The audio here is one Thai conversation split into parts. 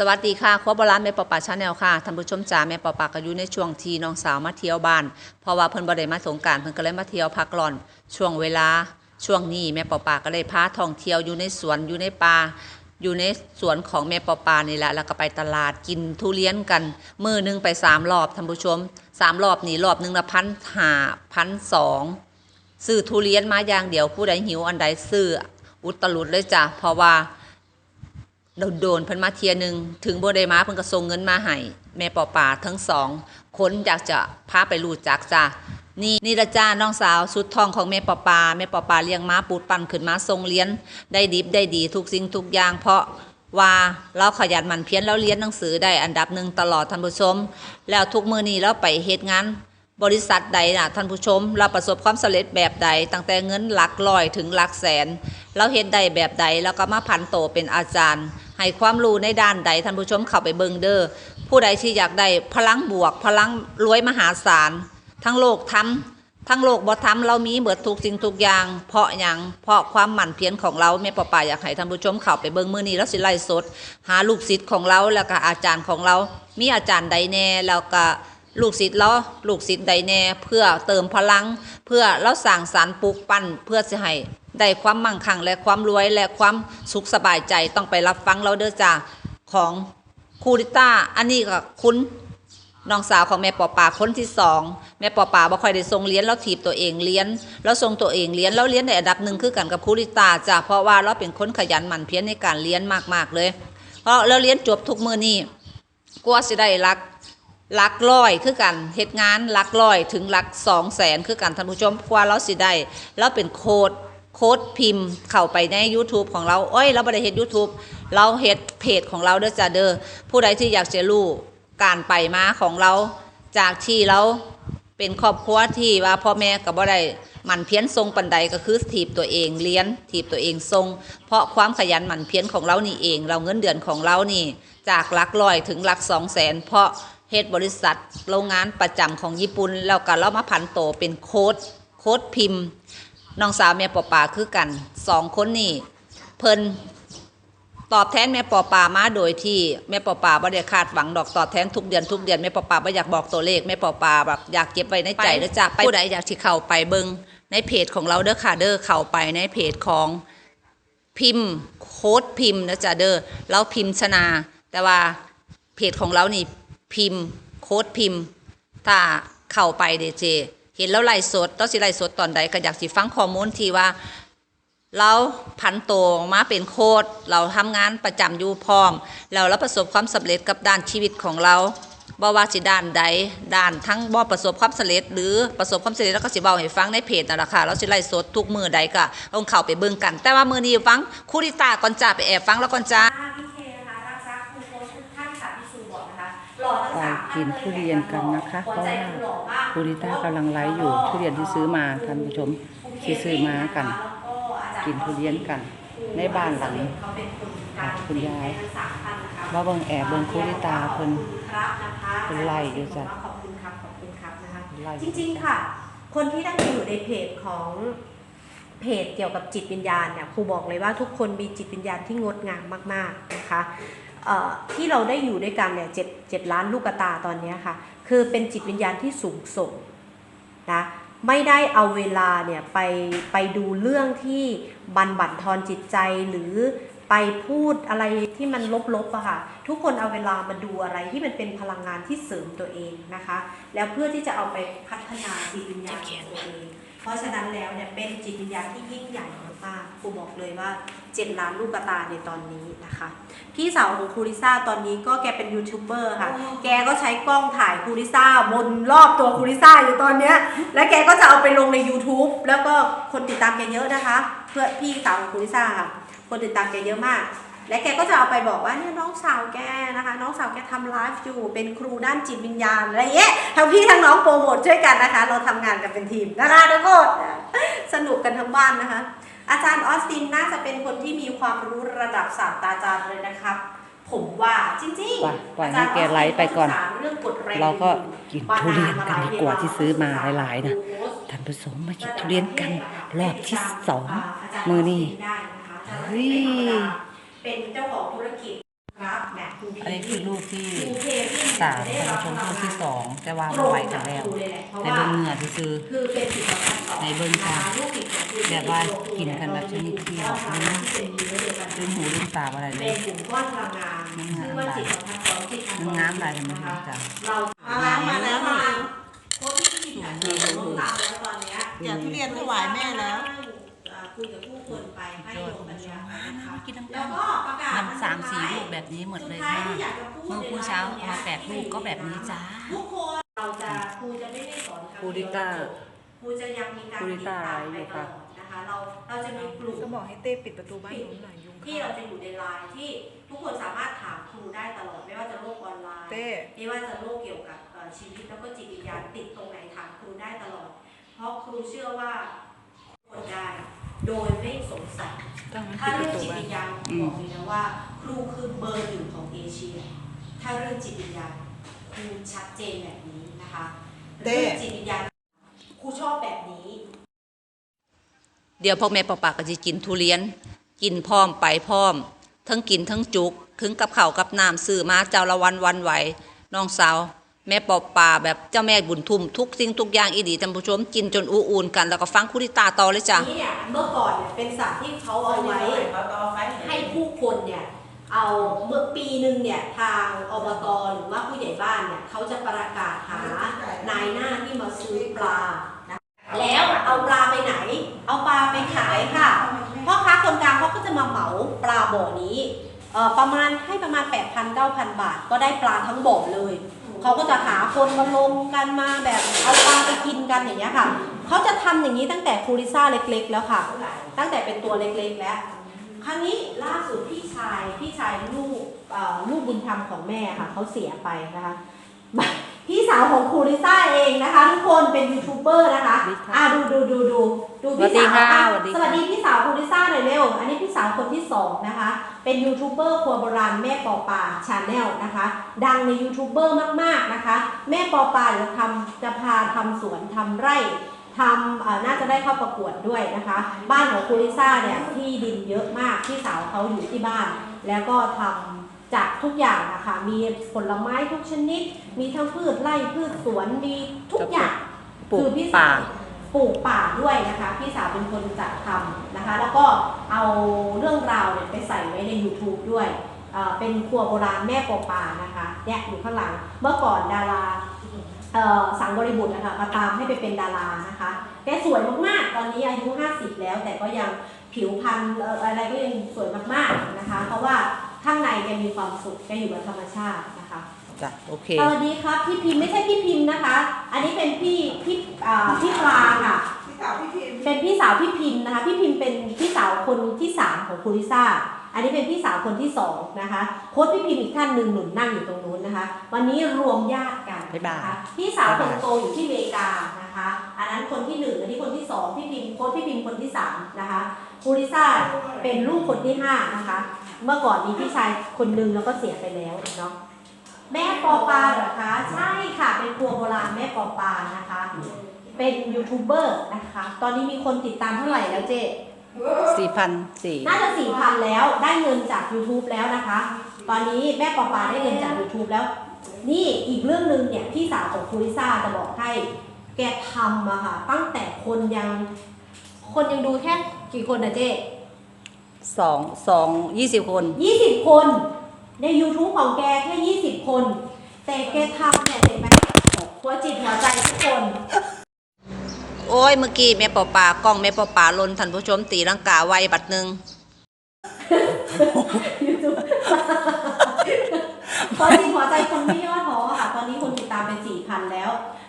สวัสดีค่ะครัวโบราณแม่ปอปาชาแนลค่ะท่านผู้ชมจ๋าแม่ปอปาก็อยู่ในช่วงที่น้องสาวมาเที่ยวบ้าน เพราะว่าเพิ่นบ่ได้มาสงการเพิ่นก็เลยมาเที่ยวพักร้อน ช่วงเวลาช่วงนี้แม่ปอปาก็เลยพาท่องเที่ยวอยู่ในสวนอยู่ในป่าอยู่ในสวนของแม่ปอปานี่แหละแล้วก็ไปตลาดกินทุเรียนกัน มือหนึงไปสามรอบท่านผู้ชมสามรอบนี่รอบหนึงละพันห้าพันสองซื้อทุเรียนมาอย่างเดียวผู้ใดหิวอันใดซื้ออุตลุดเลยจ้ะเพราะว่า เราโดนพิ่นมาเทียหนึ่งถึงโบได้มาเพิ่นก็ส่งเงินมาให้แม่ปอป่าทั้งสองคนอยากจะพาไปรู้จักจ้ะนี่นี่ละจ้าน้องสาวสุดทองของแม่ปอปาแม่ปอปาเลี้ยงม้าปูดปั่นขึ้นมาทรงเรียน ได้ดิบได้ดีทุกสิ่งทุกอย่าง เพราะว่าเราขยันหมั่นเพียรแล้วเรียนหนังสือได้อันดับหนึ่งตลอดท่านผู้ชม แล้วทุกมือนี้เราไปเฮ็ดงาน บริษัทใดนะท่านผู้ชมเราประสบความสำเร็จแบบใด ตั้งแต่เงินหลักร้อยถึงหลักแสน เราเฮ็ดได้แบบใดแล้วก็มาพันโตเป็นอาจารย์ ให้ความรู้ในด้านใดท่านผู้ชมเข้าไปเบิงเดอ้อผู้ใดที่อยากได้พลังบวก พลังรวยมหาศาล ทั้งโลกทำทั้งโลกบ่ทำเรามีเบิดทุกสิ่งทุกอย่าง เพราะหยังเพราะความหมั่นเพียรของเราแม่ปอป่าอยากให้ท่านผู้ชมเข้าไปเบิ่งมือนี้แล้วสิไล่สด หาลูกศิษย์ของเราแล้วก็อาจารย์ของเรา มีอาจารย์ใดแน่แล้วก็ ลูกศิษย์เราลูกศิษย์ใดแน่เพื่อเติมพลัง เพื่อเราสร้างสารปลูกปั้นเพื่อจะให้ได้ความมั่งคั่งและความรวยและความสุขสบายใจต้องไปรับฟังเราเด้อจ้าของครูริต้าอันนี้ก็คุณน้องสาวของแม่ปอป่าคนที่สองแม่ปอป่าบ่ค่อยได้ทรงเรียนแล้วถีบตัวเองเรียนแล้วทรงตัวเองเรียนแล้วเรียนในอันดับหนึ่งคือกันกับครูริต้าจ้ะเพราะว่าเราเป็นคนขยันหมั่นเพียรในการเรียนมากๆเลย เพราะเราเรียนจบทุกมือนี่กว่าสิได้รัก หลักร้อยคือกันเหตุงานหลักร้อยถึงหลักสองแสนคือกันท่านผู้ชมกว่าเราสิได้เราเป็นโค้ดโค้ดพิมพ์เข้าไปใน YouTube ของเราเอ้ยเราไม่ได้เฮ็ด YouTube เราเฮ็ดเพจของเราเด้อจ้าเด้อผู้ใดที่อยากจะรู้การไปมาของเราจากที่เราเป็นครอบครัวที่ว่าพ่อแม่ก็บ่ได้หมันเพี้ยนทรงปันใดก็คือถีบตัวเองเลี้ยนถีบตัวเองทรง เพราะความขยันหมั่นเพี้ยนของเรานี่เอง เราเงินเดือนของเรานี่ จากหลักร้อยถึงหลักสองแสนเพราะ เฮ็ดบริษัทโรงงานประจำของญี่ปุ่นแล้วก็เรามาผันโตเป็นโค้ดโค้ดพิมพ์น้องสาวแม่ปอปาคือกันสองคนนี่เพิ่นตอบแทนแม่ปอปามาโดยที่แม่ปอปาบ่ได้คาดหวังดอกตอบแทนทุกเดือนทุกเดือนแม่ปอปาบ่อยากบอกตัวเลขแม่ปอปาแบบอยากเก็บไว้ในใจเด้อจ้ะไปผู้ใดอยากที่เข้าไปเบิ่งในเพจของเราเด้อค่ะเด้อเข้าไปในเพจของพิมพ์โค้ดพิมพ์นะจ๊ะเด้อเราพิมพ์ชนา แต่ว่าเพจของเรานี่ พิมพ์ โค้ดพิมพ์ ถ้าเข้าไปเดเจ เห็นแล้วไล่สดต้องสิไล่สดตอนใดก็อยากสิฟังข้อมูลที่ว่าเราพันโตมาเป็นโค้ดเราทำงานประจำอยู่พร้อมแล้วเราประสบความสำเร็จกับด้านชีวิตของเราบ่ว่าสิด้านใดด้านทั้งบ่ประสบความสำเร็จ หรือประสบความสำเร็จแล้วก็สิเว้าให้ฟังในเพจนั่นแหละค่ะเราสิไล่สดทุกมือใดก็ต้องเข้าไปเบิ่งกัน แต่ว่ามือนี้ฟังครูดิตาก่อนจ้าไปแอบฟังแล้วก่อนจ้า ล่อทั้งสามไปกินทุเรียนกันนะคะเพราะว่าหัใจหล่อมากคูริต้ากำลังไลฟ์อยู่ทุเรียนที่ซื้อมาท่านผู้ชมที่ซื้อมากัน กินทุเรียนกัน ในบ้านหลังเขาเป็นคนกลางคุณยายทั้งสามท่านนะคะว่าเบิ่งแอบเบิ่งคูริตาเพิ่นครับนะคะเป็นไล่อยู่จ้ะขอบคุณครับขอบคุณครับนะคะไล่จริงๆค่ะ คนที่ได้มาอยู่ในเพจของเพจเกี่ยวกับจิตวิญญาณเนี่ยครูบอกเลยว่าทุกคนมีจิตวิญญาณที่งดงามมาก ๆนะคะเอ่อ ที่เราได้อยู่ด้วยกันเนี่ยเจ็ดเจ็ดล้านลูกตาตอนนี้ค่ะ คือเป็นจิตวิญญาณที่สูงส่งนะไม่ได้เอาเวลาเนี่ยไปไปดูเรื่องที่บันบั่นทอนจิตใจหรือไปพูดอะไรที่มันลบๆอะค่ะ ทุกคนเอาเวลามาดูอะไรที่มันเป็นพลังงานที่เสริมตัวเองนะคะ แล้วเพื่อที่จะเอาไปพัฒนาจิตวิญญาณของตัวเอง เพราะฉะนั้นแล้วเนี่ยเป็นจิตวิญญาณที่ยิ่งใหญ่ มากๆครูบอกเลยว่าเจ็ดล้านลูกตาในตอนนี้นะคะ พี่สาวของครูลิซ่าตอนนี้ก็แกเป็นยูทูบเบอร์ค่ะ แกก็ใช้กล้องถ่ายครูลิซ่าวนรอบตัวครูลิซ่าอยู่ตอนเนี้ย แล้วแกก็จะเอาไปลงใน YouTube แล้วก็คนติดตามแกเยอะนะคะ เพื่อพี่สาวของครูลิซ่าค่ะ คนติดตามแกเยอะมากและแกก็จะเอาไปบอกว่าเนี่ยน้องสาวแกนะคะ น้องสาวแกทำไลฟ์อยู่เป็นครูด้านจิตวิญญาณอะไรเงี้ยทั้งพี่ทั้งน้องโปรโมทช่วยกันนะคะ เราทำงานกันเป็นทีมนะคะทุกคนสนุกกันทั้งบ้านนะคะ อาจารย์ออสตินน่าจะเป็นคนที่มีความรู้ระดับศาสตราจารย์เลยนะครับ ผมว่าจริงปล่อยปล่อยๆให้แกไลฟ์ไปก่อนาจารย์สศึษเรื่องกฎแรงเราก็กินทุเรียนกันดีกว่าที่ซื้อมาหลายๆนะท่านผู้ชมมากินทุเรียนกันรอบที่สองมื้อนี้เฮ้ยเป็นเจ้าของธุรกิจรับแบบครูพีอันนี้คือรูปที่ครูเพที่สามท่านผู้ชมรูปที่สองแต่ว่ามาไหวกันแล้วแต่เบิ่งเหงื่อซื่อคือเป็นสิทธิ์ของในเบิ่งค่ะลูกศิษย์ของครู แบบว่ากินกันแบบชนิดที่เราไม่ที่เป็นเนื้อเดียวกันๆลืมหูลืมตาอะไรเลยมันงาจิตของทางของจิตทางมันงามหลายเลยมันนะคะจ้ะมาแล้วมาอย่ามแล้วตอยแจกทุเรียนถวายแม่แล้วคุยกับผู้คนไปให้โยมปัญญากินน้ำแล้วตาลก็ประกาศมันสามสี่ลูกแบบนี้หมดเลยค่ะเมื่อผู้เช้าเอามาแปดลูกก็แบบนี้จ้าทุกคนเราจะครูจะไม่ได้สอนครูดิต้าครูจะยังมีการติดตามไปตลอด เราเราจะมีกลุ่มก็บอกให้เต้ปิดประตูบ้านหนูหน่อยยุงที่เราจะอยู่ในไลน์ที่ทุกคนสามารถถามครูได้ตลอด ไม่ว่าจะโลกออนไลน์เต้ไม่ว่าจะโลกเกี่ยวกับเอ่อชีวิตแล้วก็จิตวิญญาณติดตรงไหนถามครูได้ตลอด เพราะครูเชื่อว่าคนได้โดยไม่สงสัยต้องมันถ้าปิดปเรื่อระงตูจิตบ้านวิญญาณบอกเลยนะว่า ครูคือเบอร์หนึ่งของเอเชีย ถ้าเรื่องจิตวิญญาณครูชัดเจนแบบนี้นะคะเรื่องจิตวิญญาณครูชอบแบบนี้ เดี๋ยวพ่อแม่ปอปาก็จะกินทุเรียน กินพร้อมไปพร้อม ทั้งกินทั้งจุก ถึงกับเข้ากับน้ำซื้อมาเจ้าละวันวันไหวน้องสาว แม่ปอปาแบบเจ้าแม่บุญทุ่มทุกสิ่งทุกอย่างอีดีท่านผู้ชมกินจนอู้อูนกันแล้วก็ฟังคุริตาต่อเลยจ้ะนี่เนี่ยเมื่อก่อนเนี่ยเป็นสัตว์ที่เขาเอาไว้ให้ผู้คนเนี่ยเอาเมื่อปีหนึ่งเนี่ยทางอบตหรือว่าผู้ใหญ่บ้านเนี่ยเขาจะประกาศหานายหน้าที่มาซื้อปลานะแล้วเอาปลาไปไหน เอาปลาไปขายค่ะพ่อค้าคนกลางเขาก็จะมาเหมาปลาบ่อนี้ประมาณให้ประมาณ 8,000 9,000 บาท ก็ได้ปลาทั้งบ่อเลยเขาก็จะหาคนมาลงกันมาแบบเอาปลาไปกินกันอย่างเงี้ยค่ะเขาจะทำอย่างนี้ตั้งแต่คูริซ่าเล็ก ๆ แล้วค่ะ ตั้งแต่เป็นตัวเล็กๆแล้ว ครั้งนี้ล่าสุดพี่ชายพี่ชายลูกลูกบุญธรรมของแม่ค่ะเขาเสียไปนะคะ พี่สาวของครูลิซ่าเองนะคะ ทุกคนเป็นยูทูบเบอร์นะคะสวัสดีค่ะอ่าดูดูดูดูดูพี่สวัสดีสาวค่ะอ่สวัสดีค่ะสวัสดีพี่สาวครูลิซ่าหน่อยเร็ว อันนี้พี่สาวคนที่สองนะคะ เป็นยูทูบเบอร์ครัวโบราณแม่ปอปาชาแนลนะคะ ดังในยูทูบเบอร์มากๆนะคะ แม่ปอปาเดี๋ยวทำจะพาทำสวนทำไร่ทำเอ่อน่าจะได้เข้าประกวดด้วยนะคะ บ้านของคูริซ่าเนี่ยที่ดินเยอะมากพี่สาวเขาอยู่ที่บ้าน แล้วก็ทำ จากทุกอย่างนะคะมีผลไม้ทุกชนิด มีทั้งพืชไร่พืชสวนมีทุกอย่างปลูคืกพี่ป่าสาวปลูกป่าด้วยนะคะพี่สาวเป็นคนจัดทำนะคะ แล้วก็เอาเรื่องราวเนี่ยไปใส่ไว้ใน YouTube ด้วยเอ่อเป็นครัวโบราณแม่ปอปานะคะเนี่ยอยู่ข้างหลังเมื่อก่อนดาราเอ่อสังบริบุตรนะคะมาตามให้ไปเป็นดารานะคะแกสวยมากๆ ตอนนี้อายุ 50 แล้ว แต่ก็ยังผิวพรรณเอ่ออะไรก็ยังสวยมากๆนะคะ เพราะว่า ข้างในแกมีความสุขแกอยู่กับธรรมชาตินะคะจ้ะโอเคสวัสดีครับพี่พิมพ์ไม่ใช่พี่พิมพ์นะคะ อันนี้เป็นพี่พี่อ่าพี่ปลาค่ะพี่สาวพี่พิมพ์เป็นพี่สาวพี่พิมพ์นะคะ พี่พิมพ์เป็นพี่สาวคนที่สามของคุณลิซ่า อันนี้เป็นพี่สาวคนที่สองนะคะโค้ชพี่พิมพ์อีกท่านหนึ่งหนุนนั่งอยู่ตรงนู้นนะคะ วันนี้รวมญาติกันบ๊ายบายนะคะพี่สาวคนโตอยู่ที่อเมริกานะคะ อันนั้นคนที่หนึ่งอันนี้คนที่สองพี่พิมพ์โค้ชพี่พิมพ์คนที่สามนะคะ คุณลิซ่าเป็นลูกคนที่ห้านะคะ เมื่อก่อนมีพี่ชายคนหนึงแล้วก็เสียไปแล้วเนาะแม่ปอปาเหรอคะ ใช่ค่ะ เป็นครัวโบราณแม่ปอปานะคะ เป็นยูทูบเบอร์นะคะ ตอนนี้มีคนติดตามเท่าไหร่แล้วเจ๊สี่พันสี่น่าจะสี่พันแล้วได้เงินจาก YouTube แล้วนะคะ ตอนนี้แม่ปอปาได้เงินจาก YouTube แล้ว นี่อีกเรื่องหนึ่งเนี่ยพี่สาวของครูลิซ่าจะบอกให้ แกทำอะค่ะ ตั้งแต่คนยัง คนยังดูแค่ กี่คนนะเจ๊สองสองยี่สิบคนยี่สิบคน ใน YouTube ของแกแค่ยี่สิบคน แต่แกทำเนี่ยเห็นไหมหัวจิตหัวใจทุกคน โอ้ยเมื่อกี้แม่ปอปากล้องแม่ปอปาลนท่านผู้ชมตีลังกาไว้บัดหนึงตอนนี้หัวใจคนไม่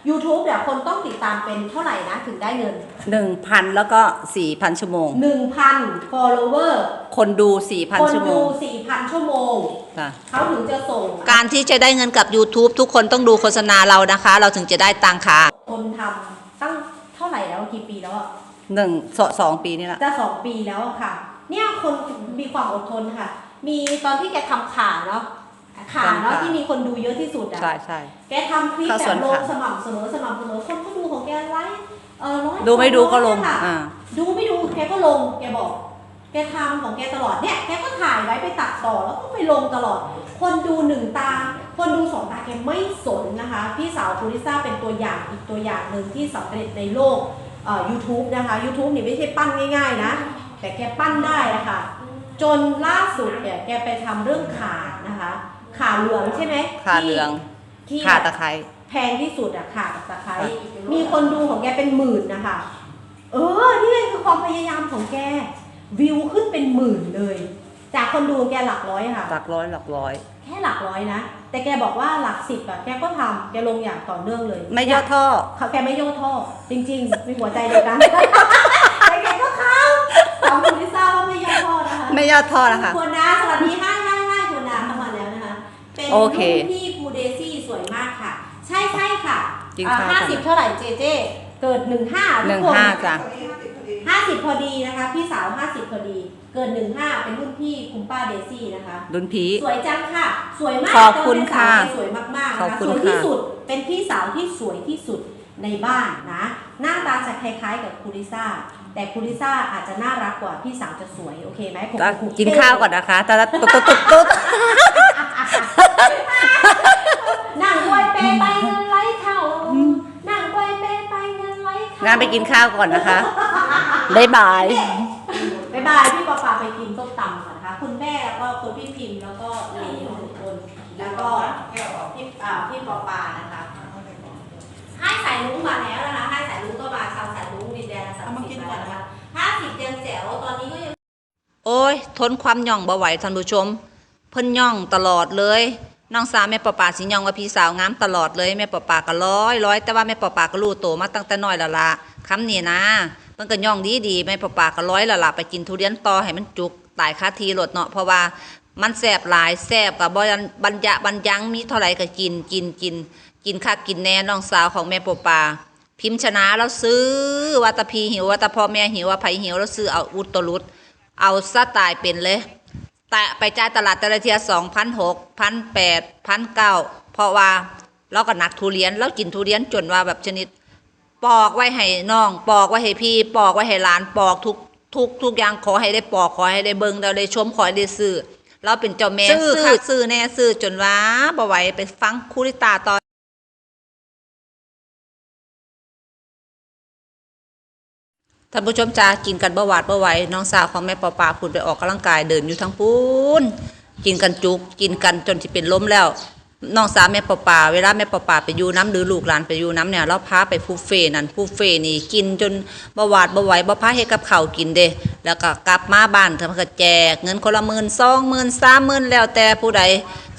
YouTube เนี่ยคนต้องติดตามเป็นเท่าไหร่นะถึงได้เงิน หนึ่งพันแล้วก็สี่พันชั่วโมงหนึ่งพัน follower คนดูสี่พันคนชั่วโมดูงสี่พันชั่วโมงจ้ะเขาถึงจะส่งการที่จะได้เงินกับ YouTube ทุกคนต้องดูโฆษณาเรานะคะ เราถึงจะได้ตังค่ะ คนทำตั้งเท่าไหร่แล้วกี่ปีแล้วอะหนึ่งสสองปีนี่แหละ จะสองปีแล้วอะค่ะ เนี่ยคนมีความอดทนค่ะ มีตอนที่แกทำขาเนาะ ขาเนาะทำขาที่มีคนดูเยอะที่สุดอะใช่ใช่แกทำคลิปเข้าแบสวบนลงค่ะสม่ำเสมอสม่ำเสมอคนก็ดูของแกไลฟ์เออร้อยดูไม่ดูก็ลงร้อยอะค่ะอ่าดูไม่ดูแกก็ลงแกบอก แกทำของแกตลอดเนี่ยแกก็ถ่ายไว้ไปตัดต่อแล้วก็ไปลงตลอด คนดูหนึ่งตา คนดูสองตาแกไม่สนนะคะ พี่สาวคุณลิซ่าเป็นตัวอย่างอีกตัวอย่างหนึ่งที่สำเร็จในโลกเอ่อ YouTube นะคะ YouTube นี่ไม่ใช่ปั้นง่ายๆนะ แต่แกปั้นได้นะคะจนล่าสุดเนี่ยแกไปทำเรื่องขานะคะ ขาเหลืองใช่ไหมขาเหลืองที่ขาตะไคร้แพงที่สุดอะขากับตะไคร้มีคนดูของแกเป็นหมื่นนะคะ เออ นี่เลยคือความพยายามของแก วิวขึ้นเป็นหมื่นเลย จากคนดูของแกหลักร้อยค่ะ หลักร้อยหลักร้อย แค่หลักร้อยนะ แต่แกบอกว่าหลักสิบอะแกก็ทำแกลงอย่างต่อเนื่องเลย ไม่ย่อท่อเขาแกไม่โย่ท่อ จริง ๆ มีหัวใจเดียวกันแต่แกก็เข้าขอบคุณลิซ่าว่าไม่ย่อท่อนะคะ ไม่ย่อท่อนะคะคุณนาสวัสดี โอเครุ่นพี่ครูเดซี่สวยมากค่ะ ใช่ใช่ค่ะจริงอ่าค่ะห้าสิบเท่าไหร่เจเจเกิดหนึ่งห้าหนึ่งห้าจ้ะห้าสิบพอดีนะคะ พี่สาวห้าสิบพอดี เกิดหนึ่งห้าเป็นรุ่นพี่คุณป้าเดซี่นะคะดุนผีสวยจังค่ะ สวยมากขอบคุณค่ะตอนเป็นสาวเนี่ยสวยมากๆขอบนะคะคุณสวยที่ค่ะสุดเป็นพี่สาวที่สวยที่สุด ในบ้านนะหน้าตาจะคล้ายๆกับคูริซ่า แต่คูริซ่าอาจจะน่ารักกว่าพี่สาวจะสวยโอเคไหมผมอะกินข้าวก่อนนะคะตาตุ๊ดตุ๊ดตุ๊ดตุ๊ดนั่งกวยเปไปเงินไหลเข้านั่งกวยเปไปเงินไหลเข้างานไปกินข้าวก่อนนะคะบ๊ายบายบ๊ายบายพี่ปอป โอ้ย ทนความย่องบ่ไหวท่านผู้ชม เพิ่นย่องตลอดเลย น้องสาวแม่ปอปาสิย่องว่าพี่สาวงามตลอดเลยแม่ปอปาก็ร้อยร้อยแต่ว่าแม่ปอปาก็รู้โตมาตั้งแต่น้อยล้วล่ะคำนี้นะเพิ่นก็ย่องดีดีแม่ปอปาก็ร้อยล้วล่ะไปกินทุเรียนต่อให้มันจุกตายคาทีรถเนาะเพราะว่ามันแซ่บหลายแซ่บกับบ่บรรยะบรรยังมีเท่าไหร่ก็กินกินกิน กินคักกินแน่น้องสาวของแม่ปอปาพิมพ์ชนะแล้วซื้อว่าแตาพีหิวว่าแตาพ่อแม่หิวว่าไผหิวแล้วซื้อเอาอุตตรุด เอาสไตล์เป็นเลยแต่ไปจ่ายตลาดแต่ละเทียสองพันหกพันแปดพันเก้าเพราะว่าเราก็หนักทุเรียนเรากินทุเรียนจนว่าแบบชนิด ปอกไว้ให้น้อง ปอกไว้ให้พี่ ปอกไว้ให้หลานปอกทุกทุกทุกอย่างขอให้ได้ปอกขอให้ได้เบิ่งเราได้ชมขอให้ได้ซื้อเราเป็นเจ้าแม่ซื้อค่ะซื้อแน่ซื้อจนว่าบ่ไหวไปฟังคุริตาตอน ท่านผู้ชมจ้ากินกันบ่หวาดบ่ไหวน้องสาวของแม่ปอปาพูดไปออกกำลังกายเดินอยู่ทั้งปูนกินกันจุกกินกันจนสิเป็นล้มแล้วน้องสาวแม่ปอปาเวลาแม่ปอปาไปอยู่น้ำหรือลูกหลานไปอยู่น้ำเนี่ยเราพาไปฟูเฟ่นั่นฟูเฟ่นี่กินจนบ่หวาดบ่ไหวบ่พาเฮ็ดกับเขากินเด้แล้วก็กลับมาบ้านเธอก็แจก เงินคนละหมื่นสองหมื่นสามหมื่นแล้วแต่ผู้ใด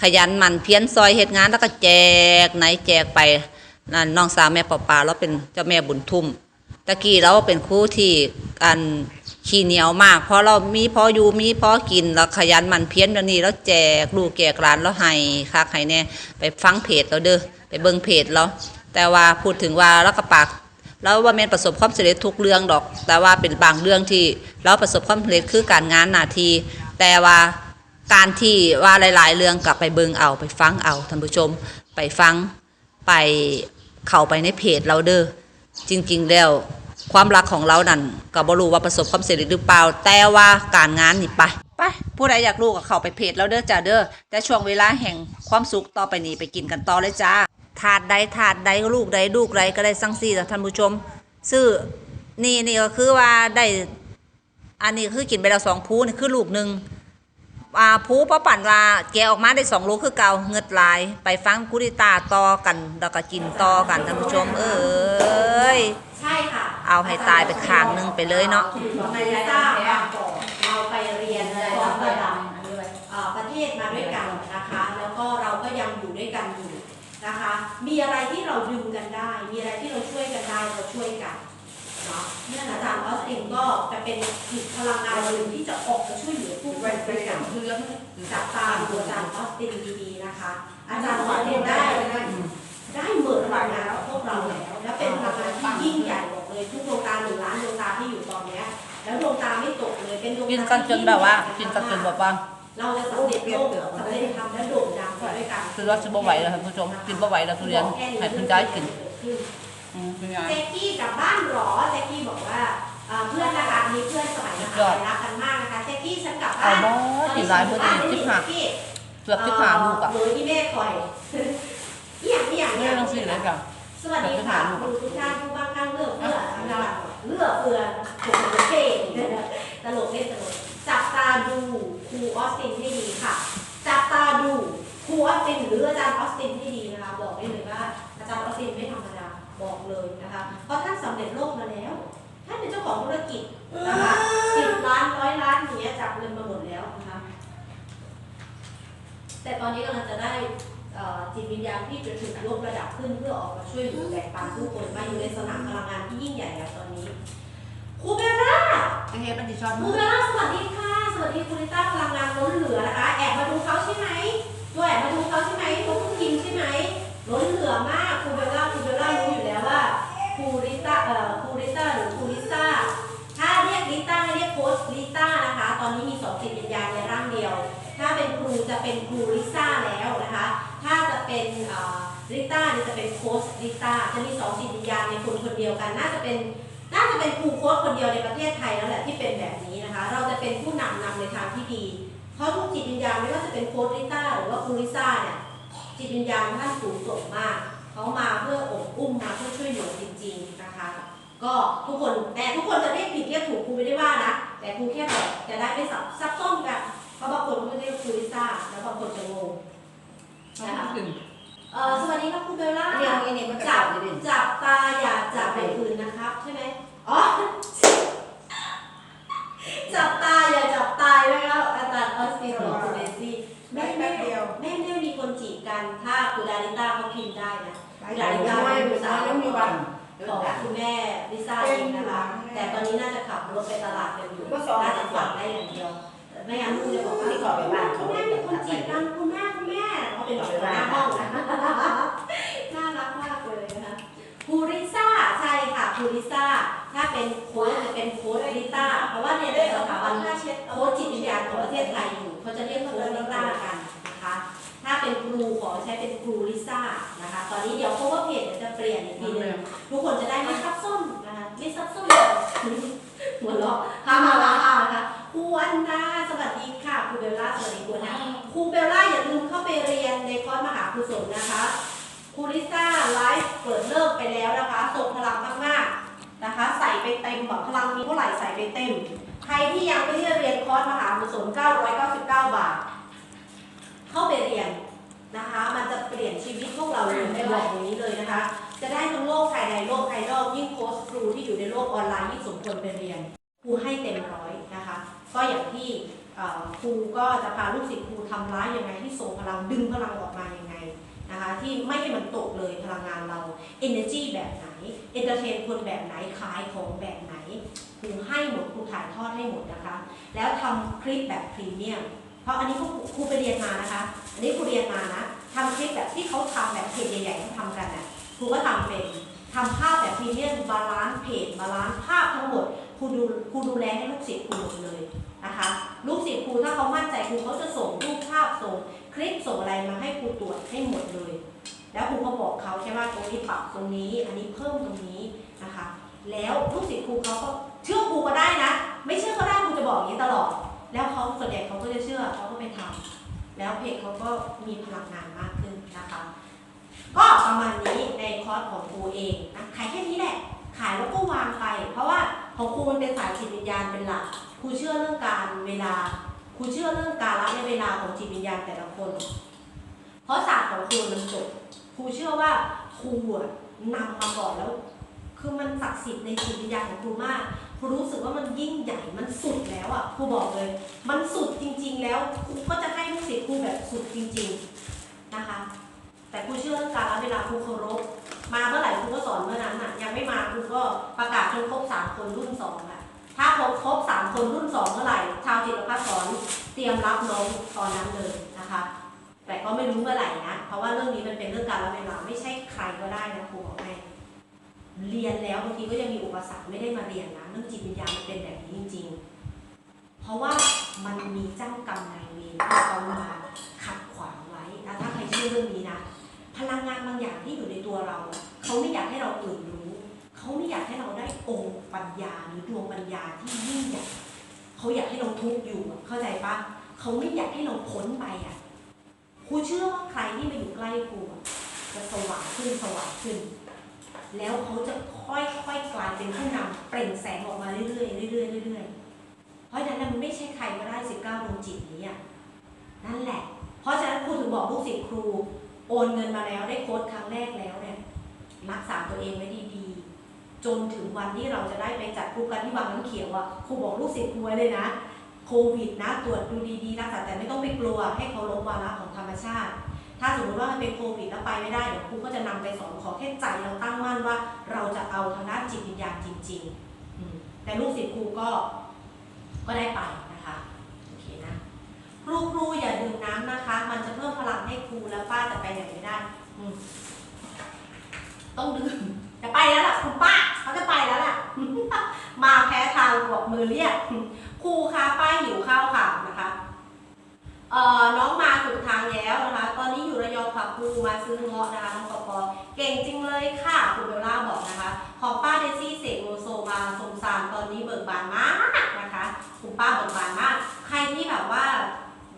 ขยันหมั่นเพียรซอยเฮ็ดงานแล้วก็แจกไหนแจกไปนั่นน้องสาวแม่ปอปาเราเป็นเจ้าแม่บุญทุ่ม ตะกี้เราเป็นครูที่อันขี้เหนียวมากเพราะเรามีพออยู่มีพอกินเราขยันมันเพี้ยนเดี๋ยวนี้เราแจกลูกแจกหลานเราให้คักให้แน่ไปฟังเพจเราเด้อไปเบิ่งเพจเราแต่ว่าพูดถึงว่าเราก็ปากเราว่าแม่นประสบความสำเร็จทุกเรื่องดอก แต่ว่าเป็นบางเรื่องที่เราประสบความสำเร็จคือการงานหน้าที่แต่ว่าการที่ว่าหลาย ๆ เรื่องกลับไปเบิ่งเอาไปฟังเอาท่านผู้ชม ไปฟังไปเข้าไปในเพจเราเด้อจริง ๆ แล้ว ความรักของเรานั่นก็บ่รู้ว่าประสบความสำเร็จหรือเปล่า แต่ว่าการงานนี่ไปไปผู้ใดอยากรู้ก็เข้าไปเพจเราเด้อจ้าเด้อแต่ช่วงเวลาแห่งความสุขต่อไปนี้ไปกินกันต่อเลยจ้าถาดใดถาดใดลูกใดลูกใดก็ได้สั่งซี่จ้ะท่านผู้ชม ซื้อนี่นี่ก็คือว่าได้อันนี้คือกินไปแล้วสองพูนี่คือลูกหนึ่งอ่าพูป้าปั่นว่าแกะออกมาได้สองโลคือเก่าเงือดลาย ไปฟังคุริตาต่อกันแล้วก็กินต่อกันท่านผู้ชม เอ้ย ค่ะเอาให้ตายไปข้างหนึงไปเลยเนาะในซ่าบางกอกเราไปเรียนสอนระดับเอ่อประเทศมาด้วยกันนะคะ แล้วก็เราก็ยังอยู่ด้วยกันอยู่นะคะ มีอะไรที่เราดึงกันได้ มีอะไรที่เราช่วยกันได้เราช่วยกันเนาะอาจารย์ออสตินก็จะเป็นอีกพลังงานหนึ่งที่จะออกมาช่วยเหลือผู้คนด้วยกันจับตาดูอาจารย์ออสตินดีๆนะคะ อาจารย์ออสตินได้ ได้เหมือนพลังงานกับพวกเราแล้ว ยิ่งใหญ่บอกเลยทุกดวงตาหนึ่งล้านดวงตาที่อยู่ตอนเนี้ยแล้วดวงตาไม่ตกเลยเป็นดวงตากิกินกันจนแบบว่า กินกันจนแบบว่าเราจะสำเร็จโลกสำเร็จธรรมและโด่งดังไปด้วยกันคือว่าจะบ่ไหวแล้วท่านผู้ชมกินบ่ไหวแล้วทุเรียนให้คุณยายกินอืมคุณยายแจ็คกี้กลับบ้านหรอแจ็คกี้บอกว่าอ่าเพื่อนนะคะมีเพื่อนสมัยมหาลัยรักกันมากนะคะแจ็คกี้ฉันกลับบ้าเอานบ่กินหลายเพิ่นอีกสิบห้าพี่เกือบสิบห้าลูกอะโดยที่แม่คอยเอี่ยงเอี่ยงไม่เอี่ยงต้องซื้อเลยจ้ะ สวัสดีค่ะเกือบสิบห้าทุกท่านผู้บ้างข้างเลือกเพื่อนะคะเลือกเพื่อถูกเท่ตลกเล่นตลกจับตาดูครูออสตินให้ดีค่ะ จับตาดูครูออสตินหรืออาจารย์ออสตินให้ดีนะคะ บอกได้เลยว่าอาจารย์ออสตินไม่ธรรมดาบอกเลยนะคะ เพราะท่านสำเร็จโลกมาแล้ว ท่านเป็นเจ้าของธุรกิจนะคะสิบล้านร้อยล้านอย่างเงี้ยจับเงินมาหมดแล้วนะคะ แต่ตอนนี้กำลังจะได้ จิตวิญญาณที่จะถูกยกระดับขึ้นเพื่อออกมาช่วยเหลือแบ่งปันผู้คนมาอยู่ในสนามพลังงานที่ยิ่งใหญ่แล้วตอนนี้ครูเบลล่าไอ้เฮ็ดมันสิช็อตครูมือเบลล่าสวัสดีค่ะ สวัสดีคุณลิต้าพลังงานล้นเหลือนะคะ แอบมาดูเขาใช่ไหมตัวแอบมาดูเขาใช่ไหมเขาเพิ่งพิม กัน น่าจะเป็นน่าจะเป็นครูโค้ชคนเดียวในประเทศไทยแล้วแหละที่เป็นแบบนี้นะคะ เราจะเป็นผู้นำนำในทางที่ดี เพราะทุกจิตวิญญาณไม่ว่าจะเป็นโค้ชลิต้าหรือว่าครูลิซ่าเนี่ยจิตวิญญาณท่านสูงส่งมากเขามาเพื่ออบอุ้มมาเพื่อช่วยเหลือจริง ๆนะคะ ก็ทุกคนแต่ทุกคนจะเรียกผิดเรียกถูกครูไม่ได้ว่านะแต่ครูแค่บอกจะได้ไม่สับซับซ้อนกันเพราะบางคนก็เรียกครูลิซ่าแล้วบางคนจะงงนะคะ เออสวัสดีครับครูเบลล่าเรียนนี่มันก็จัจับบได้ดิจับตาอย่าจับไปอื่นนะครับ ใช่ไหมอ๋อ จับตาอย่าจับตายนะครับอาจารย์ออสตินบอกคุณเดซี่แม่แม่แม่แม่มีคนจีบกันถ้าคุณดาริต้าเขาพิมพ์ได้นะคุณดาริต้าเป็นลูกสาวของคุณแม่ลิซ่าเองนะคะแต่ตอนนี้น่าจะขับรถไปตลาดกันอยู่น่าจะฝังได้อย่างเดียวไม่งั้นลูกจะบอกว่าที่ขอไปบ้านคุณแม่เป็นคนจีบกันคุณแม่คุณแม่ เขาเป็นแบบหน้าห้องนะน่ารักมากเลยนะคะภูริซ่าใช่ค่ะภูริซ่าถ้าเป็นโค้ชจะเป็นโค้ชลิต้าเพราะว่าเนี่ยในสถาบันโค้ชจิตวิญญาณของประเทศไทยอยู่เขาจะเรียกโค้ชลิต้ากันนะคะถ้าเป็นครูขอใช้เป็นครูลิซ่านะคะตอนนี้เดี๋ยวเพราะว่าเพจเดี๋ยวจะเปลี่ยนอีกทีหนึงทุกคนจะได้ไม่ซับซ้อนนะคะไม่ซับซ้อนหัวเราะฮามาลาฮานะคะ ครูอันดาสวัสดีค่ะครูเบลล่าสวัสดีครูนะครูเบลล่าอย่าลืมเข้าไปเรียนในคอร์สมหากุศลนะคะครูลิซ่าไลฟ์เปิดเลิกไปแล้วนะคะส่งพลังมากๆนะคะ ใส่ไปเต็มแบบพลังมีเท่าไหร่ใส่ไปเต็ม ใครที่ยังไม่ได้เรียนคอร์สมหากุศล999 บาท เข้าไปเรียนนะคะ มันจะเปลี่ยนชีวิตพวกเราเลยไม่บอกนี้เลยนะคะ จะได้ทั้งโลกภายในโลกภายนอกยิ่งโค้ชครูที่อยู่ในโลกออนไลน์ยิ่งสมควรไปเรียน ครูให้เต็มร้อยนะคะ ก็อย่างที่ครูก็จะพาลูกศิษย์ครูทำร้ายยังไงที่ส่งพลังดึงพลังออกมายังไงนะคะที่ไม่ให้มันตกเลยพลังงานเรา energy แบบไหน entertain คนแบบไหนขายของแบบไหนครูให้หมดครูถ่ายทอดให้หมดนะคะ แล้วทำคลิปแบบพรีเมียมเพราะอันนี้ครูครูไปเรียนมานะคะ อันนี้ครูเรียนมานะทำคลิปแบบที่เขาทำแบบเพจใหญ่ๆเขาทำกันน่ะครูก็ทำเป็นทำภาพแบบพรีเมียมบาลานซ์เพจบาลานซ์ภาพทั้งหมด ครูดูครูดูแลให้ลูกศิษย์ครูหมดเลยนะคะ ลูกศิษย์ครูถ้าเขามั่นใจครูเขาจะส่งรูปภาพส่งคลิปส่งอะไรมาให้ครูตรวจให้หมดเลย แล้วครูก็บอกเขาใช่ไหมตรงนี้ปรับตรงนี้ อันนี้เพิ่มตรงนี้นะคะ แล้วลูกศิษย์ครูเขาก็เชื่อครูก็ได้นะ ไม่เชื่อก็ได้ครูจะบอกอย่างนี้ตลอด แล้วเขาส่วนใหญ่เขาก็จะเชื่อเขาก็ไปทำแล้วเพจเขาก็มีพลังงานมากขึ้นนะคะ ก็ประมาณนี้ในคอร์สของครูเองนะขายแค่นี้แหละ ขายแล้วก็วางไป เพราะว่า ของครูมันเป็นสายจิตวิญญาณเป็นหลักครูเชื่อเรื่องการเวลาครูเชื่อเรื่องการละในเวลาของจิตวิญญาณแต่ละคน เพราะศาสตร์ของครูมันจบครูเชื่อว่าครูนำมาก่อนแล้ว คือมันศักดิ์สิทธิ์ในจิตวิญญาณของครูมากครูรู้สึกว่ามันยิ่งใหญ่มันสุดแล้วอะครูบอกเลย มันสุดจริง ๆ แล้วครูก็จะให้ลูกศิษย์ครูแบบสุดจริง ๆนะคะ แต่ครูเชื่อเรื่องการรับเวลาครูเคารพ มาเมื่อไหร่ครูก็สอนเมื่อนั้นอะ ยังไม่มาครูก็ประกาศจนครบสามคนรุ่นสองอะ ถ้าครบครบสามคนรุ่นสองเมื่อไหร่ ชาวจิตวิทยาสอนเตรียมรับน้องตอนนั้นเลยนะคะ แต่ก็ไม่รู้เมื่อไหร่นะ เพราะว่าเรื่องนี้มันเป็นเรื่องการรับเวลาไม่ใช่ใครก็ได้นะครูบอกให้เรียนแล้วบางทีก็ยังมีอุปสรรคไม่ได้มาเรียนนะเรื่องจิตวิญญาณมันเป็นแบบนี้จริง ๆ เพราะว่ามันมีเจ้ากรรมนายเวรที่เขามาขัดขวางไว้นะถ้าใครเชื่อเรื่องนี้นะ พลังงานบางอย่างที่อยู่ในตัวเรา เขาไม่อยากให้เราตื่นรู้ เขาไม่อยากให้เราได้องค์ปัญญาหรือดวงปัญญาที่ยิ่งใหญ่เขาอยากให้เราทุกข์อยู่เข้าใจปะเขาไม่อยากให้เราพ้นไปอะครูเชื่อว่าใครที่มาอยู่ใกล้ครูจะสว่างขึ้นสว่างขึ้น แล้วเขาจะค่อยๆกลายเป็นผู้นำเปล่งแสงออกมาเรื่อยๆเรื่อยๆเรื่อยๆเพราะฉะนั้นมันไม่ใช่ใครก็ได้19ดวงจิตนี้อะนั่นแหละ เพราะฉะนั้นครูถึงบอกลูกศิษย์ครู โอนเงินมาแล้วได้โค้ดครั้งแรกแล้วเนี่ยรักษาตัวเองไว้ดีๆ จนถึงวันที่เราจะได้ไปจัดกรุ๊ปกันที่วังน้ำเขียวอะครูบอกลูกศิษย์ครูไว้เลยนะ โควิดนะตรวจดูดีๆรักษาแต่ไม่ต้องไปกลัวให้เคารพวาระของธรรมชาติ ถ้าสมมติว่ามันเป็นโควิดแล้วไปไม่ได้เดี๋ยวครูก็จะนำไปสอนขอแค่ใจเราตั้งมั่นว่า เราจะเอาทางด้านจิตวิญญาณจริง ๆ แต่ลูกศิษย์ครูก็ก็ได้ไปนะคะโอเคนะ ครูครูอย่าดื่มน้ำนะคะ มันจะเพิ่มพลังให้ครูแล้วป้าจะไปไหนไม่ได้ ต้องดื่มจะไปแล้วล่ะคุณป้าเขาจะไปแล้วล่ะ มาแพ้ทางบอกมือเรียกครูคะป้าหิวข้าวค่ะนะคะเอ่อน้องมาถูกทางแล้วนะคะ ตอนนี้อยู่ระยองค่ะครูมาซื้อเงาะนะคะน้องปอปอเก่งจริงเลยค่ะคุณเบลล่าบอกนะคะ ของป้าเดซี่เสกโลโซมาสมสารตอนนี้เบิกบานมากนะคะ คุณป้าเบิกบานมาก ใครที่แบบว่า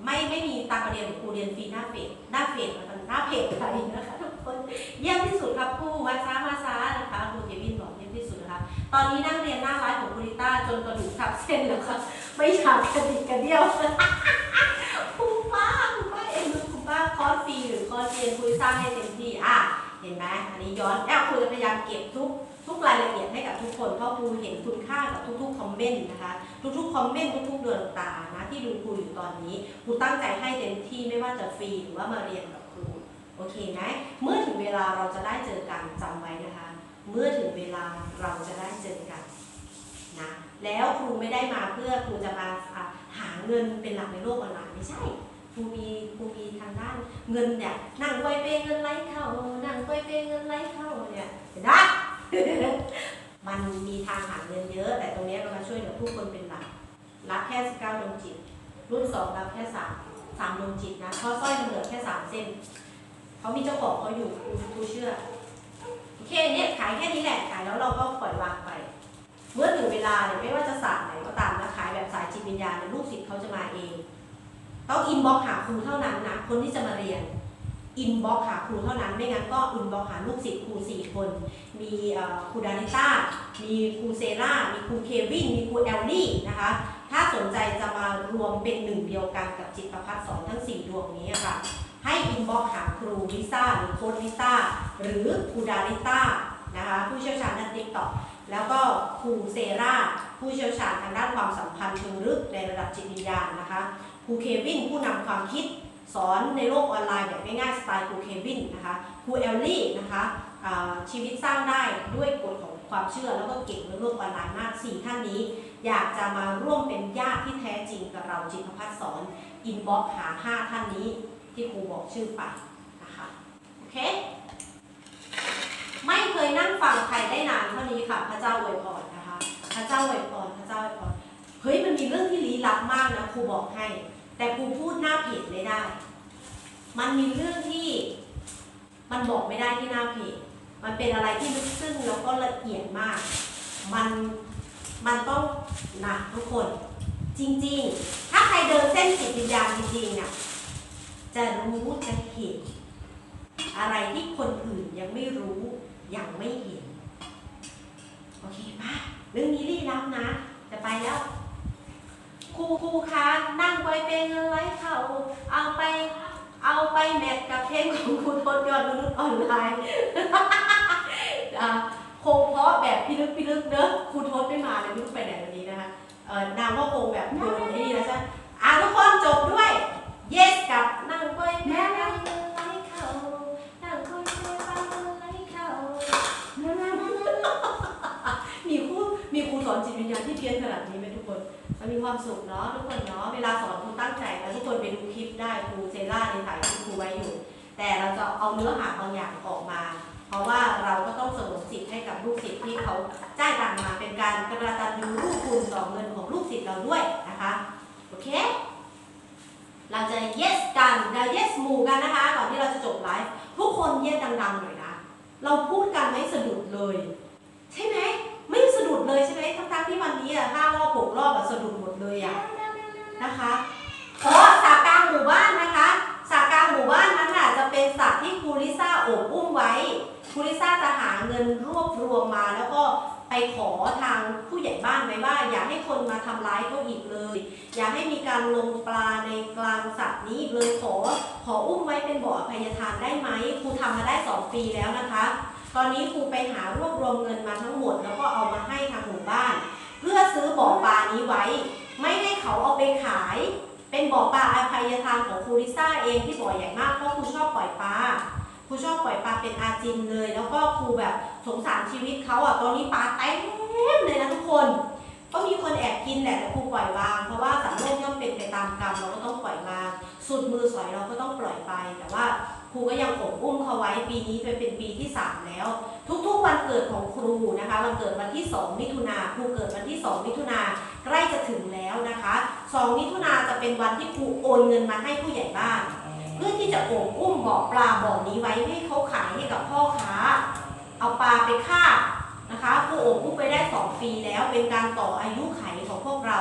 ไม่ไม่มีตังค์มาเรียนกับครูเรียนฟรีหน้าเฟซหน้าเฟซมันหน้าเพจใครนะคะทุกคนเยี่ยมที่สุดครับครูมาช้ามาช้านะคะครูเควินบอกเยี่ยมที่สุดนะคะตอนนี้นั่งเรียนหน้าไลฟ์ของคุณลิต้าจนกระดูกทับเส้นแล้วค่ะไม่อยากกระดิกกระเดี่ยวคุณป้าคุณป้าเอ็นดูคุณป้าคอร์สฟรีหรือคอร์สเรียนคุยสร้างให้เต็มที่อะเห็นไหมอันนี้ย้อนแอบครูจะพยายามเก็บทุกทุกรายละเอียดให้กับทุกคนเพราะครูเห็นคุณค่ากับทุกๆคอมเมนต์นะคะ ทุกๆคอมเมนต์ทุกๆเดือนตา ที่ดูครูอยู่ตอนนี้ครูตั้งใจให้เต็มที่ไม่ว่าจะฟรีหรือว่ามาเรียนกับครูโอเคไหมเมื่อถึงเวลาเราจะได้เจอกันจำไว้นะคะ เมื่อถึงเวลาเราจะได้เจอกันนะแล้วครูไม่ได้มาเพื่อครูจะมาะหาเงินเป็นหลักในโลกออนไลน์ไม่ใช่ครูมีครูมีทางด้านเงินเนี่ยนั่งกวยเปเงินไหลเข้านั่งกวยเปเงินไหลเข้าเนี่ยเห็นไหมมันมีทางหาเงินเยอะ แต่ตรงนี้เรามาช่วยเหลือผู้คนเป็นหลัก รับแค่ 19 ดวงจิต รุ่นสองรับแค่สามสามดวงจิตนะเพราะสร้อยมันเหลือแค่สามเส้นเขามีเจ้าของเขาอยู่ครูเชื่อโอเคเนี่ยขายแค่นี้แหละขายแล้วเราก็ปล่อยวางไป เมื่อถึงเวลาเนี่ยไม่ว่าจะศาสตร์ไหนก็ตามนะขายแบบสายจิตวิญญาณเนี่ยลูกศิษย์เขาจะมาเองต้องอินบ็อกหาครูเท่านั้นนะคนที่จะมาเรียนอินบ็อกหาครูเท่านั้นไม่งั้นก็อินบ็อกหาลูกศิษย์ครูสี่คน มีครูดานิต้ามีครูเซรามีครูเควินมีครูแอลลี่นะคะ ถ้าสนใจจะมารวมเป็นหนึ่งเดียวกันกับจิตประพัฒสอนทั้ง 4 ดวงนี้ค่ะ ให้อินบ็อกหาครูลิซ่าหรือโค้ดลิซ่าหรือครูดาริต้านะคะผู้เชี่ยวชาญด้านติ๊กต็อกแล้วก็ครูเซราผู้เชี่ยวชาญทางด้านความสัมพันธ์เชิงลึกในระดับจิตวิญญาณนะคะครูเควินผู้นำความคิดสอนในโลกออนไลน์แบบง่ายๆสไตล์ครูเควินนะคะครูเอลลี่นะคะชีวิตสร้างได้ด้วยกฎของความเชื่อแล้วก็เก่งในโลกออนไลน์มากสี่ท่านนี้ อยากจะมาร่วมเป็นญาติที่แท้จริงกับเราจิตพัฒสอนอินบ็อกหาห้าท่านนี้ที่ครูบอกชื่อไปนะคะโอเค ไม่เคยนั่งฟังใครได้นานเท่านี้ค่ะ พระเจ้าอวยพรนะคะ พระเจ้าอวยพรพระเจ้าอวยพรเฮ้ยมันมีเรื่องที่ลี้ลับมากนะครูบอกให้ แต่ครูพูดหน้าเพจไม่ได้ มันมีเรื่องที่มันบอกไม่ได้ที่หน้าเพจมันเป็นอะไรที่ลึกซึ้งแล้วก็ละเอียดมาก มัน มันต้องหนักทุกคน จริงๆ ถ้าใครเดินเส้นจิตวิญญาณจริงๆเนี่ยจะรู้จะเห็น อะไรที่คนอื่นยังไม่รู้ยังไม่เห็น โอเคปะเรื่องนี้รีบรับนะจะไปแล้วครูครูคะนั่งไวเป็นเงินไว้เขาเอาไปเอาไปแมทกับเพลงของครูทศยอดมนุษย์ออนไลน์ คงเพราะแบบพิลึกพิลึกเนอะครูทศไม่มาเลยไม่รู้ไปไหนวันนี้นะคะเออนางก็คงแบบโดนไอ้นี่แล้วใช่ไหมอะทุกคนจบด้วย yes กับนั่งไว้แม่นั่งเงินไว้เขานั่งไว้แม่ฟังเงินไว้เขามีครูมีครูสอนจิตวิญญาณที่เพี้ยนขนาดนี้ไหมทุกคนมันมีความสุขเนาะทุกคนเนาะเวลาสอนครูตั้งใจแล้วทุกคนไปดูคลิปได้ครูเซล่าในถ่ายครูไว้อยู่ แต่เราจะเอาเนื้อหาบางอย่างออกมา เพราะว่าเราก็ต้องสงวนสิทธิ์ให้กับลูกศิษย์ที่เขาจ่ายตังมาเป็นการกระตันยูลูกคุณต่อเงินของลูกศิษย์เราด้วยนะคะโอเค เราจะ yes กันเรา yes หมู่กันนะคะก่อนที่เราจะจบไลฟ์ทุกคน yes ดังๆหน่อยนะเราพูดกันไม่สะดุดเลย ใช่ไหมไม่สะดุดเลยใช่ไหมทั้งๆที่วันนี้อะห้ารอบหกรอบอะสะดุดหมดเลยอะนะคะอ๋อสระกลางหมู่บ้านนะคะสระกลางหมู่บ้านนั้นอะจะเป็นสระที่ครูลิซ่าโอบอุ้มไว้ ครูลิซ่าจะหาเงินรวบรวมมา แล้วก็ไปขอทางผู้ใหญ่บ้านไว้ว่า อย่าให้คนมาทำร้ายเขาอีกเลย อย่าให้มีการลงปลาในกลางสระนี้อีกเลยขอขออุ้มไว้เป็นบ่ออภัยทานได้ไหมครูทำมาได้2ปีแล้วนะคะ ตอนนี้ครูไปหารวบรวมเงินมาทั้งหมด แล้วก็เอามาให้ทางหมู่บ้าน เพื่อซื้อบ่อปลานี้ไว้ ไม่ให้เขาเอาไปขาย เป็นบ่อปลาอภัยทานของครูลิซ่าเองที่บ่อใหญ่มากเพราะครูชอบปล่อยปลา ครูชอบปล่อยปลาเป็นอาจินเลย แล้วก็ครูแบบสงสารชีวิตเขาอะตอนนี้ปลาเต็มเลยนะทุกคน ก็มีคนแอบกินแหละแต่ครูปล่อยวาง เพราะว่าสัตว์โลกย่อมเป็นไปตามกรรมเราก็ต้องปล่อยวาง สุดมือสอยเราก็ต้องปล่อยไป แต่ว่าครูก็ยังอบอุ้มเขาไว้ปีนี้ไปเป็นปีที่ 3 แล้ว ทุกๆวันเกิดของครูนะคะวันเกิดวันที่ 2 มิถุนาครูเกิดวันที่ 2 มิถุนาใกล้จะถึงแล้วนะคะ 2 มิถุนาจะเป็นวันที่ครูโอนเงินมาให้ผู้ใหญ่บ้าน จะโอบอุ้มบ่อปลาบ่อนี้ไว้ให้เขาขายให้กับพ่อค้า เอาปลาไปฆ่านะคะครูโอบอุ้มไปได้2ปีแล้วเป็นการต่ออายุไขของพวกเรา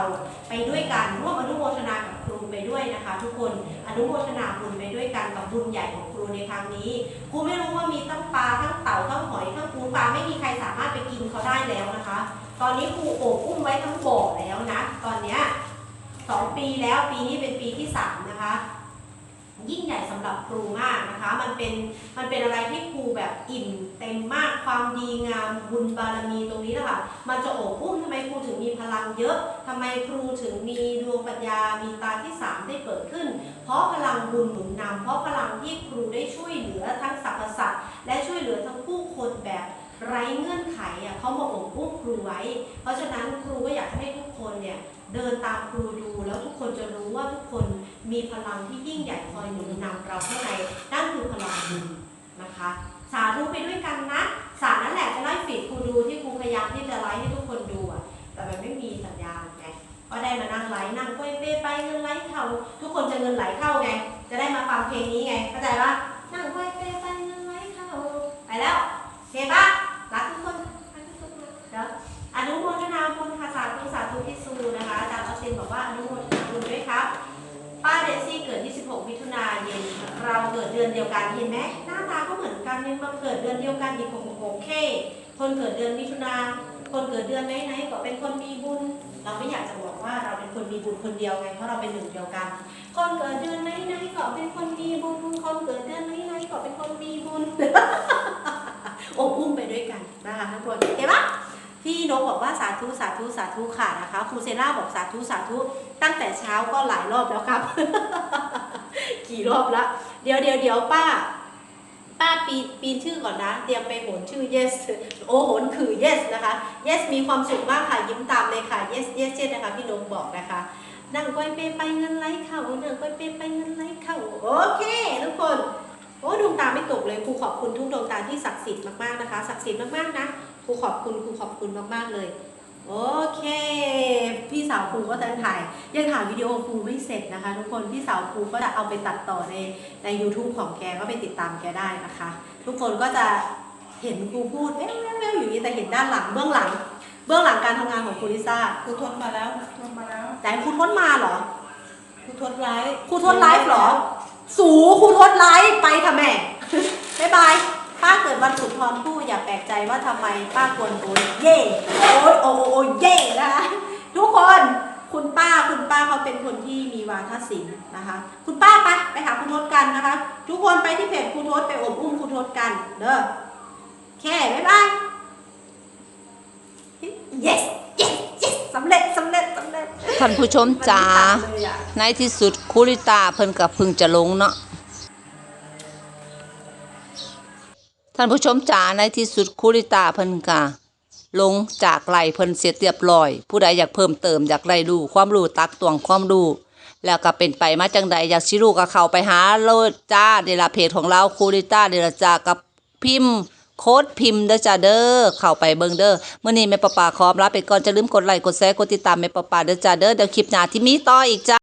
ไปด้วยกันร่วมอนุโมทนากับครูไปด้วยนะคะ ทุกคนอนุโมทนาบุญไปด้วยกันกับบุญใหญ่ของครูในครั้งนี้ครูไม่รู้ว่ามีทั้งปลาทั้งเต่าทั้งหอยทั้งปูปลาไม่มีใครสามารถไปกินเขาได้แล้วนะคะ ตอนนี้ครูโอบอุ้มไว้ทั้งบ่อแล้วนะ ตอนเนี้ยสองปีแล้วปีนี้เป็นปีที่สามนะคะ ยิ่งใหญ่สำหรับครูมากนะคะ มันเป็นมันเป็นอะไรที่ครูแบบอิ่มเต็มมากความดีงามบุญบารมีตรงนี้แหละค่ะมันจะโอบอุ้มทำไมครูถึงมีพลังเยอะทำไมครูถึงมีดวงปัญญา มีตาที่สามได้เปิดขึ้น เพราะพลังบุญหนุนนำเพราะพลังที่ครูได้ช่วยเหลือทั้งสรรพสัตว์และช่วยเหลือทั้งผู้คนแบบไร้เงื่อนไขอะเขามาโอบอุ้มครูไว้ เพราะฉะนั้นครูก็อยากให้ทุกคนเนี่ย เดินตามครูดูแล้วทุกคนจะรู้ว่าทุกคนมีพลังที่ยิ่งใหญ่คอยหนุนนำเราข้างในนั่นคือพลังบุญนะคะ สาธุไปด้วยกันนะ สารนั่นแหละจะไล่ฟีดครูดูที่ครูพยายามที่จะไลฟ์ให้ทุกคนดูอะแต่มันไม่มีสัญญาณไงก็ได้มานั่งไลฟ์นั่งก้อยเป้ไปเงินไหลเข้าทุกคนจะเงินไหลเข้าไง จะได้มาฟังเพลงนี้ไงเข้าใจปะนั่งก้อยเป้ไปเงินไหลเข้าไปแล้วโอเคปะรักทุกคนรักทุกคนเดี๋ยวอนุโมทนาบุญค่ะสาธุสาธุพิ เราเกิดเดือนเดียวกันเห็นไหมหน้าตาก็เหมือนกันเนี่ยมาเกิดเดือนเดียวกันอีก6 6เคคนเกิดเดือนมิถุนาคนเกิดเดือนไหนๆก็เป็นคนมีบุญ เราไม่อยากจะบอกว่าเราเป็นคนมีบุญคนเดียวไงเพราะเราเป็นหนึ่งเดียวกัน คนเกิดเดือนไหนๆก็เป็นคนมีบุญคนเกิดเดือนไหนๆก็เป็นคนมีบุญอบอุ้มไปด้วยกันนะคะทุกคนเห็นปะพี่นกบอกว่าสาธุสาธุสาธุค่ะนะคะครูเซล่าบอกสาธุสาธุตั้งแต่เช้าก็หลายรอบแล้วครับ กี่รอบละ เดี๋ยวเดี๋ยวเดี๋ยวป้า ป้าปีนปีนชื่อก่อนนะ เตรียมไปโหนชื่อ yes โอโหนคือ yes นะคะ yes มีความสุขมากค่ะยิ้มตามเลยค่ะ yes yes yes นะคะพี่นกบอกนะคะนั่งก้อยเปไปเงินไหลเข้านั่งก้อยเปไปเงินไหลเข้าโอเค ทุกคนโอ้ดวงตาไม่ตกเลยครูขอบคุณทุกดวงตาที่ศักดิ์สิทธิ์มากๆนะคะศักดิ์สิทธิ์มากๆนะครูขอบคุณครูขอบคุณมากๆเลย โอเค พี่สาวครูก็จะถ่าย ยังถ่ายวิดีโอครูไม่เสร็จนะคะ ทุกคน พี่สาวครูก็จะเอาไปตัดต่อในใน YouTube ของแกก็ไปติดตามแกได้นะคะ ทุกคนก็จะเห็นครูพูดแว่วๆๆอยู่นี้แต่เห็นด้านหลังเบื้องหลัง เบื้องหลังการทำงานของครูลิซ่าครูทดมาแล้วทดมาแล้วแต่ครูทดมาเหรอครูทดไลฟ์ครูทดไลฟ์เหรอ สูครูทดไลฟ์ไปค่ะแม่ ว่าทำไมป้ากวนโอยเย่โอยโอโอโอยเย่นะคะทุกคนคุณป้าคุณป้าเขาเป็นคนที่มีวาทศิลป์นะคะ คุณป้าไปไปหาคุณทศกันนะคะ ทุกคนไปที่เพจครูทศไปอบอุ้มครูทศกันเด้อโอเคบ๊ายบาย yes yes yes สำเร็จสำเร็จสำเร็จท่านผู้ชมจ๋ามันไม่ตัดเลยอะในที่สุดคุริตาเพิ่นกับพึงจะลงเนาะ ท่านผู้ชมจ๋าในที่สุดคุริตาเพิ่นกะลงจากไหลเพิ่นเสร็จเรียบร้อย ผู้ใดอยากเพิ่มเติมอยากได้รู้ความรู้ตักตวงความรู้แล้วก็เป็นไปมาจังใดอยากสิรู้ก็เข้าไปหาโลดจ้าเดละเพจของเราคูริตาเดละจ้ากับพิมพ์โค้ดพิมพ์เด้อจ้าเด้อเข้าไปเบิ่งเด้อเมื้อนี้แม่ปะปาขอลาไปก่อนจะลืมกดไลค์กดแชร์กดติดตามแม่ปะปาเด้อจ้าเด้อเดี๋ยวคลิปหน้าที่มีต่ออีกจ้า